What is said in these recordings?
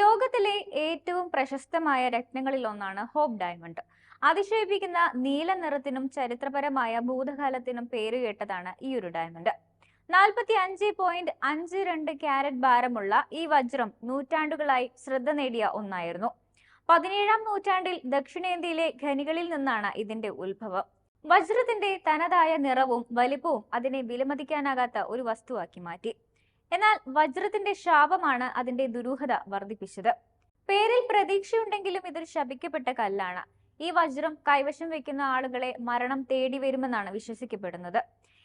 ലോകത്തിലെ ഏറ്റവും പ്രശസ്തമായ രത്നങ്ങളിൽ ഒന്നാണ് ഹോപ്പ് ഡയമണ്ട്. അതിശയിപ്പിക്കുന്ന നീല നിറത്തിനും ചരിത്രപരമായ ഭൂതകാലത്തിനും പേരുകേട്ടതാണ് ഈ ഒരു ഡയമണ്ട്. നാൽപ്പത്തി അഞ്ച് പോയിന്റ് അഞ്ച് രണ്ട് ക്യാരറ്റ് ഭാരമുള്ള ഈ വജ്രം നൂറ്റാണ്ടുകളായി ശ്രദ്ധ നേടിയ ഒന്നായിരുന്നു. പതിനേഴാം നൂറ്റാണ്ടിൽ ദക്ഷിണേന്ത്യയിലെ ഖനികളിൽ നിന്നാണ് ഇതിന്റെ ഉത്ഭവം. വജ്രത്തിന്റെ തനതായ നിറവും വലിപ്പവും അതിനെ വിലമതിക്കാനാകാത്ത ഒരു വസ്തുവാക്കി മാറ്റി. എന്നാൽ വജ്രത്തിന്റെ ശാപമാണ് അതിന്റെ ദുരൂഹത വർദ്ധിപ്പിച്ചത്. പേരിൽ പ്രതീക്ഷയുണ്ടെങ്കിലും ഇതൊരു ശപിക്കപ്പെട്ട കല്ലാണ്. ഈ വജ്രം കൈവശം വെക്കുന്ന ആളുകളെ മരണം തേടി വരുമെന്നാണ് വിശ്വസിക്കപ്പെടുന്നത്.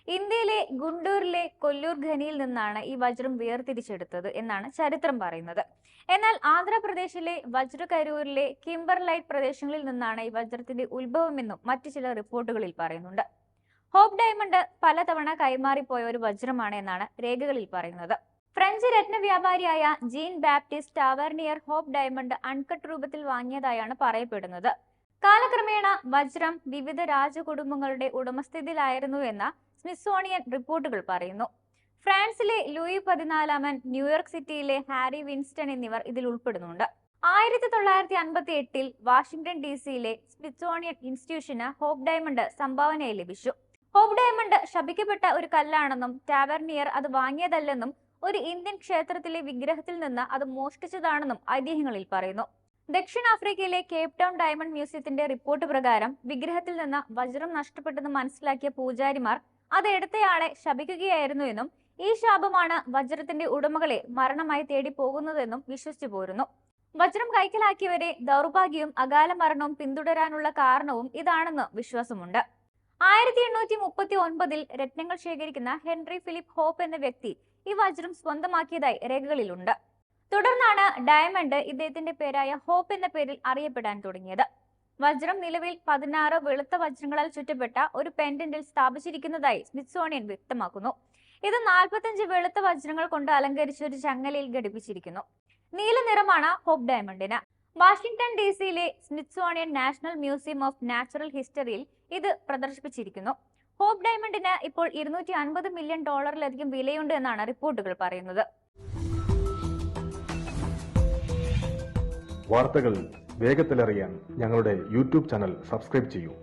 ഇന്ത്യയിലെ ഗുണ്ടൂരിലെ കൊല്ലൂർ ഖനിയിൽ നിന്നാണ് ഈ വജ്രം വേർതിരിച്ചെടുത്തത് എന്നാണ് ചരിത്രം പറയുന്നത്. എന്നാൽ ആന്ധ്രാപ്രദേശിലെ വജ്രകരൂരിലെ കിംബർലൈറ്റ് പ്രദേശങ്ങളിൽ നിന്നാണ് ഈ വജ്രത്തിന്റെ ഉത്ഭവമെന്നും മറ്റു ചില റിപ്പോർട്ടുകളിൽ പറയുന്നുണ്ട്. ഹോപ്പ് ഡയമണ്ട് പലതവണ കൈമാറിപ്പോയ ഒരു വജ്രമാണ് എന്നാണ് രേഖകളിൽ പറയുന്നത്. ഫ്രഞ്ച് രത്ന വ്യാപാരിയായ Jean Baptiste Tavernier Hope diamond uncut രൂപത്തിൽ വാങ്ങിയതായാണ് പറയപ്പെടുന്നത്. കാലക്രമേണ വജ്രം വിവിധ രാജകുടുംബങ്ങളുടെ ഉടമസ്ഥതയിലായിരുന്നു എന്ന സ്മിസോണിയൻ റിപ്പോർട്ടുകൾ പറയുന്നു. ഫ്രാൻസിലെ ലൂയി പതിനാലാമൻ ന്യൂയോർക്ക് സിറ്റിയിലെ ഹാരി വിൻസ്റ്റൺ എന്നിവർ ഇതിൽ ഉൾപ്പെടുന്നുണ്ട്. ആയിരത്തി തൊള്ളായിരത്തി അൻപത്തി എട്ടിൽ വാഷിംഗ്ടൺ ഡി സിയിലെ സ്മിത്സോണിയൻ ഇൻസ്റ്റിറ്റ്യൂഷന് ഹോപ്പ് ഡയമണ്ട് സംഭാവനയായി ലഭിച്ചു. ഹോപ്പ് ഡയമണ്ട് ശപിക്കപ്പെട്ട ഒരു കല്ലാണെന്നും ടാവർണിയർ അത് വാങ്ങിയതല്ലെന്നും ഒരു ഇന്ത്യൻ ക്ഷേത്രത്തിലെ വിഗ്രഹത്തിൽ നിന്ന് അത് മോഷ്ടിച്ചതാണെന്നും ഐതിഹ്യങ്ങളിൽ പറയുന്നു. ദക്ഷിണാഫ്രിക്കയിലെ കേപ് ടൗൺ ഡയമണ്ട് മ്യൂസിയത്തിന്റെ റിപ്പോർട്ട് പ്രകാരം വിഗ്രഹത്തിൽ നിന്ന് വജ്രം നഷ്ടപ്പെട്ടെന്ന് മനസ്സിലാക്കിയ പൂജാരിമാർ അത് എടുത്തയാളെ ശപിക്കുകയായിരുന്നു എന്നും ഈ ശാപമാണ് വജ്രത്തിന്റെ ഉടമകളെ മരണമായി തേടി പോകുന്നതെന്നും വിശ്വസിച്ചു പോരുന്നു. വജ്രം കൈക്കലാക്കിയവരെ ദൗർഭാഗ്യവും അകാല മരണവും പിന്തുടരാനുള്ള കാരണവും ഇതാണെന്ന് വിശ്വാസമുണ്ട്. ആയിരത്തി എണ്ണൂറ്റി മുപ്പത്തി ഒൻപതിൽ രത്നങ്ങൾ ശേഖരിക്കുന്ന ഹെൻറി ഫിലിപ്പ് ഹോപ്പ് എന്ന വ്യക്തി ഈ വജ്രം സ്വന്തമാക്കിയതായി രേഖകളിലുണ്ട്. തുടർന്നാണ് ഡയമണ്ട് ഇദ്ദേഹത്തിന്റെ പേരായ ഹോപ്പ് എന്ന പേരിൽ അറിയപ്പെടാൻ തുടങ്ങിയത്. വജ്രം നിലവിൽ പതിനാറ് വെളുത്ത വജ്രങ്ങളാൽ ചുറ്റപ്പെട്ട ഒരു പെൻഡന്റിൽ സ്ഥാപിച്ചിരിക്കുന്നതായി സ്മിത്സോണിയൻ വ്യക്തമാക്കുന്നു. ഇത് നാൽപ്പത്തഞ്ച് വെളുത്ത വജ്രങ്ങൾ കൊണ്ട് അലങ്കരിച്ച ഒരു ചങ്ങലയിൽ ഘടിപ്പിച്ചിരിക്കുന്നു. നീല നിറമാണ് ഹോപ്പ് ഡയമണ്ടിന്. വാഷിംഗ്ടൺ ഡി സിയിലെ Smithsonian national museum of natural ഹിസ്റ്ററിയിൽ ഇത് പ്രദർശിപ്പിച്ചിരിക്കുന്നു. ഹോപ്പ് ഡയമണ്ടിന് ഇപ്പോൾ ഇരുന്നൂറ്റി അൻപത് മില്യൺ ഡോളറിലധികം വിലയുണ്ട് എന്നാണ് റിപ്പോർട്ടുകൾ പറയുന്നത്. വാർത്തകൾ വേഗത്തിലറിയാൻ ഞങ്ങളുടെ യൂട്യൂബ് ചാനൽ സബ്സ്ക്രൈബ് ചെയ്യൂ.